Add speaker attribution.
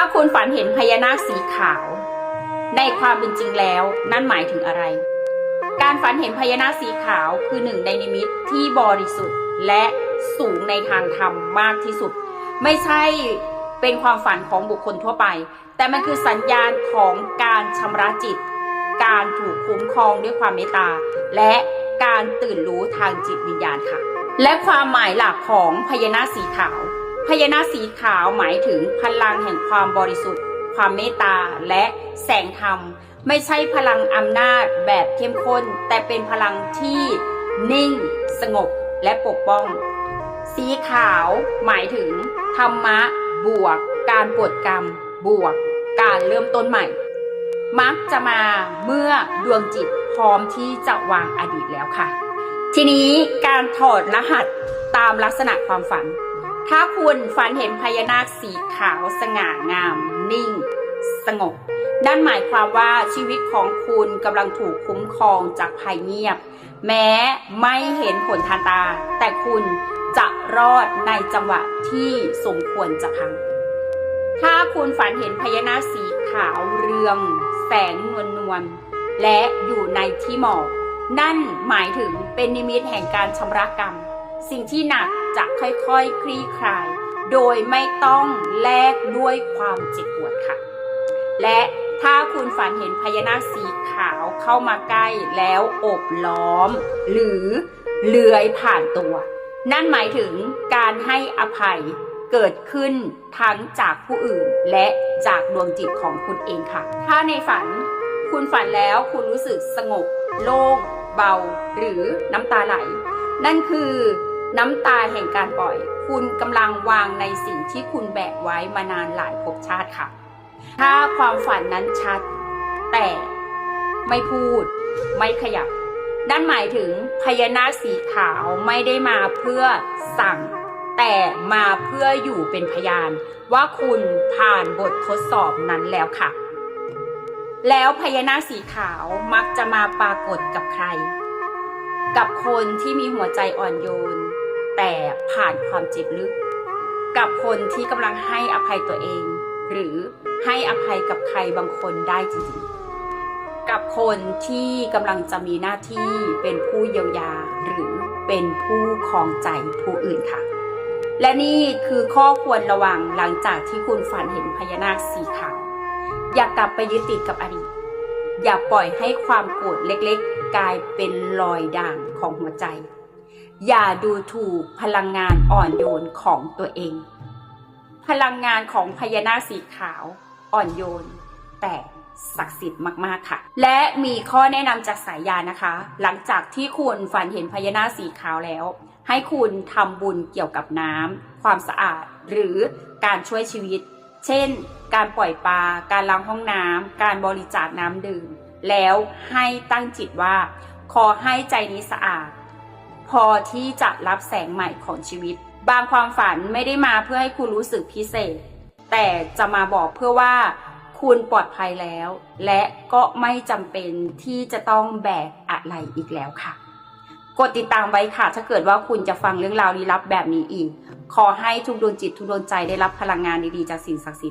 Speaker 1: าคุณฝันเห็นพญานาคสีขาว ในความเป็นจริงแล้วนั่นหมายถึงอะไร การฝันเห็นพญานาคสีขาวคือหนึ่งในนิมิตที่บริสุทธิ์และสูงในทางธรรมมากที่สุด ไม่ใช่เป็นความฝันของบุคคลทั่วไป แต่มันคือสัญญาณของการชำระจิต การถูกคุ้มครองด้วยความเมตตา และการตื่นรู้ทางจิตวิญญาณค่ะ และความหมายหลักของพญานาคสีขาว พญานาคสีขาวหมายถึงพลังแห่งความบริสุทธิ์ ความเมตตาและแสงธรรม ไม่ใช่พลังอำนาจแบบเข้มข้น แต่เป็นพลังที่นิ่ง สงบและปกป้อง สีขาวหมายถึง ธรรมะ บวก การปวดกรรม บวก การเริ่มต้นใหม่ มักจะมาเมื่อดวงจิตพร้อมที่จะวางอดีตแล้วค่ะ ทีนี้การถอดรหัสตามลักษณะความฝัน ถ้าคุณฝันเห็นพญานาคสีขาวสง่างาม นิ่ง สงบนั่นหมายความว่าชีวิตของคุณกำลังถูกคุ้มครองจากภัยเงียบ แม้ไม่เห็นผลทางตา แต่คุณจะรอดในจังหวะที่สมควรจะพัง ถ้าคุณฝันเห็นพญานาคสีขาวเรือง แสงนวลนวลและอยู่ในที่หมอกนั่นหมายถึงเป็นนิมิตแห่งการชำระกรรม สิ่งที่หนักจะค่อยๆ คลี่คลาย โดยไม่ต้องแลกด้วยความเจ็บปวดค่ะ และถ้าคุณฝันเห็นพญานาคสีขาวเข้ามาใกล้แล้วโอบล้อม หรือเลื้อยผ่านตัว นั่นหมายถึงการให้อภัยเกิดขึ้นทั้งจากผู้อื่นและจากดวงจิตของคุณเองค่ะ ถ้าในฝันคุณฝันแล้วคุณรู้สึกสงบ โล่ง เบา หรือน้ำตาไหล นั่นคือ น้ำตาแห่งการปล่อย คุณกำลังวางในสิ่งที่คุณแบกไว้มานานหลายภพชาติค่ะ ถ้าความฝันนั้นชัด แต่ไม่พูด ไม่ขยับนั่นหมายถึงพญานาคสีขาวไม่ได้มาเพื่อสั่ง แต่มาเพื่ออยู่เป็นพยาน ว่าคุณผ่านบททดสอบนั้นแล้วค่ะ แล้วพญานาคสีขาวมักจะมาปรากฏกับใคร กับคนที่มีหัวใจอ่อนโยน แต่ผ่านความเจ็บลึก กับคนที่กำลังให้อภัยตัวเอง หรือให้อภัยกับใครบางคนได้จริงๆ กับคนที่กำลังจะมีหน้าที่เป็นผู้เยียวยา หรือเป็นผู้ครองใจผู้อื่นค่ะ และนี่คือข้อควรระวังหลังจากที่คุณฝันเห็นพญานาคสีขาวอย่ากลับไปยึดติดกับอดีตอย่าปล่อยให้ความโกรธเล็กๆ กลายเป็นรอยด่างของหัวใจ อย่าดูถูกพลังงานอ่อนโยนของตัวเอง พลังงานของพญานาคสีขาวอ่อนโยน แต่ศักดิ์สิทธิ์มาก ๆ ค่ะ และมีข้อแนะนำจากสายยานะคะ หลังจากที่คุณฝันเห็นพญานาคสีขาวแล้ว ให้คุณทำบุญเกี่ยวกับน้ำความสะอาด หรือการช่วยชีวิต เช่น การปล่อยปลา การล้างห้องน้ำการบริจาคน้ำดื่ม แล้วให้ตั้งจิตว่า ขอให้ใจนี้สะอาด พอที่จะรับแสงใหม่ของชีวิต บางความฝันไม่ได้มาเพื่อให้คุณรู้สึกพิเศษ แต่จะมาบอกเพื่อว่าคุณปลอดภัยแล้ว และก็ไม่จำเป็นที่จะต้องแบกอะไรอีกแล้วค่ะ กดติดตามไว้ค่ะ ถ้าเกิดว่าคุณจะฟังเรื่องราวลี้ลับแบบนี้อีก ขอให้ทุกดวงจิตทุกดวงใจได้รับพลังงานดีๆจากสิ่งศักดิ์สิทธิ์